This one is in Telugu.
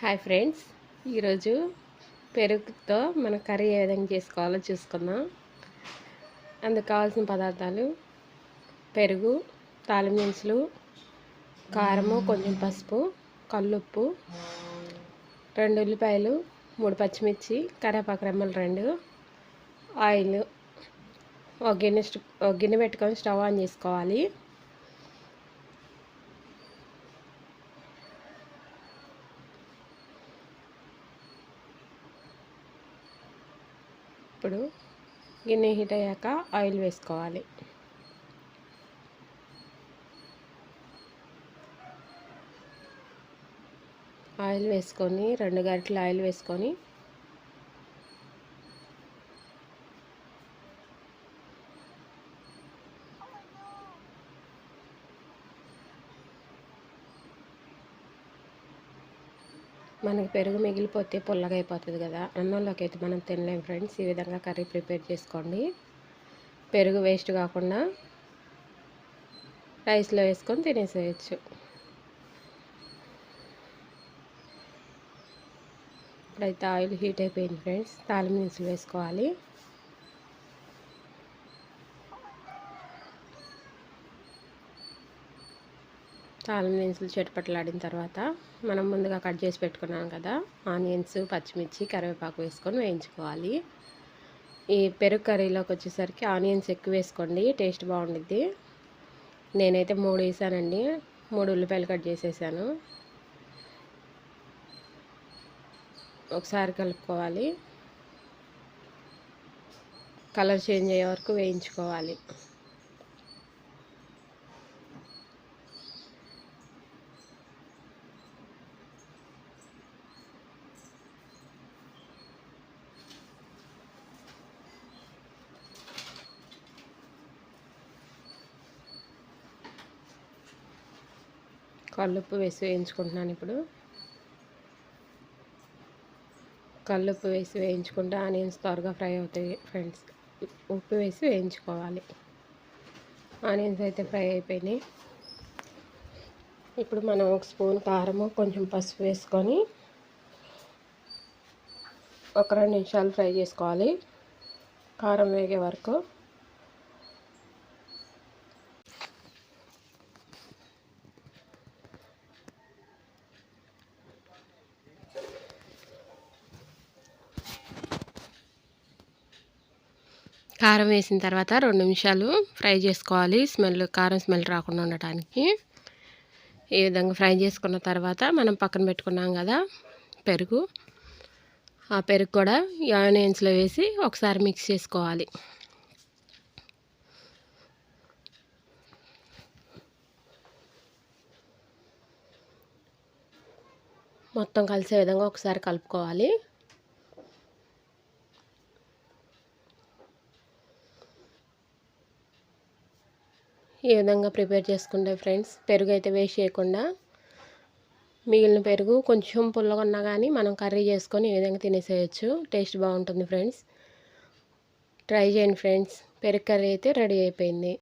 హాయ్ ఫ్రెండ్స్ ఈరోజు పెరుగుతో మన కర్రీ ఏ విధంగా చేసుకోవాలో చూసుకుందాం. అందుకు కావాల్సిన పదార్థాలు పెరుగు తాలిమించులు కారము కొంచెం పసుపు కల్లుప్పు రెండు ఉల్లిపాయలు మూడు పచ్చిమిర్చి కరివేపాకు రెమ్మలు రెండు ఆయిల్ ఒక గిన్నె ఒక గిన్నె పెట్టుకొని స్టవ్ ఆన్ చేసుకోవాలి. ఇప్పుడు గిన్నె హీట్ అయ్యాక ఆయిల్ వేసుకోవాలి. ఆయిల్ వేసుకొని రెండు గంటలు ఆయిల్ వేసుకొని మనకి పెరుగు మిగిలిపోతే పుల్లగా అయిపోతుంది కదా. అన్నంలోకి అయితే మనం తినలేం ఫ్రెండ్స్. ఈ విధంగా కర్రీ ప్రిపేర్ చేసుకోండి. పెరుగు వేస్ట్ కాకుండా రైస్లో వేసుకొని తినేసేయచ్చు. ఇప్పుడైతే ఆయిల్ హీట్ అయిపోయింది ఫ్రెండ్స్. తాలిం వేసుకోవాలి. తాళం దినుసులు చెట్పట్లాడిన తర్వాత మనం ముందుగా కట్ చేసి పెట్టుకున్నాం కదా. ఆనియన్స్ పచ్చిమిర్చి కరివేపాకు వేసుకొని వేయించుకోవాలి. ఈ పెరుగు కర్రీలోకి వచ్చేసరికి ఆనియన్స్ ఎక్కువ వేసుకోండి టేస్ట్ బాగుండిద్ది. నేనైతే మూడు వేసానండి. మూడు ఉల్లిపాయలు కట్ చేసేసాను. ఒకసారి కలుపుకోవాలి. కలర్ చేంజ్ అయ్యే వరకు వేయించుకోవాలి. కల్లుప్పు వేసి వేయించుకుంటున్నాను ఇప్పుడు. కల్లుప్పు వేసి వేయించుకుంటే ఆనియన్స్ త్వరగా ఫ్రై అవుతాయి ఫ్రెండ్స్. ఉప్పు వేసి వేయించుకోవాలి. ఆనియన్స్ అయితే ఫ్రై అయిపోయినాయి. ఇప్పుడు మనం ఒక స్పూన్ కారము కొంచెం పసుపు వేసుకొని ఒక రెండు నిమిషాలు ఫ్రై చేసుకోవాలి. కారం వేగే వరకు కారం వేసిన తర్వాత రెండు నిమిషాలు ఫ్రై చేసుకోవాలి. స్మెల్ కారం స్మెల్ రాకుండా ఉండటానికి. ఈ విధంగా ఫ్రై చేసుకున్న తర్వాత మనం పక్కన పెట్టుకున్నాం కదా పెరుగు. ఆ పెరుగు కూడా ఆనియన్స్లో వేసి ఒకసారి మిక్స్ చేసుకోవాలి. మొత్తం కలిసే విధంగా ఒకసారి కలుపుకోవాలి. ఈ విధంగా ప్రిపేర్ చేసుకుంటే ఫ్రెండ్స్ పెరుగు అయితే వేస్ట్ చేయకుండా మిగిలిన పెరుగు కొంచెం పుల్లగా ఉన్నా కానీ మనం కర్రీ చేసుకొని ఈ విధంగా తినేసేయచ్చు. టేస్ట్ బాగుంటుంది ఫ్రెండ్స్. ట్రై చేయండి ఫ్రెండ్స్. పెరుగు కర్రీ అయితే రెడీ అయిపోయింది.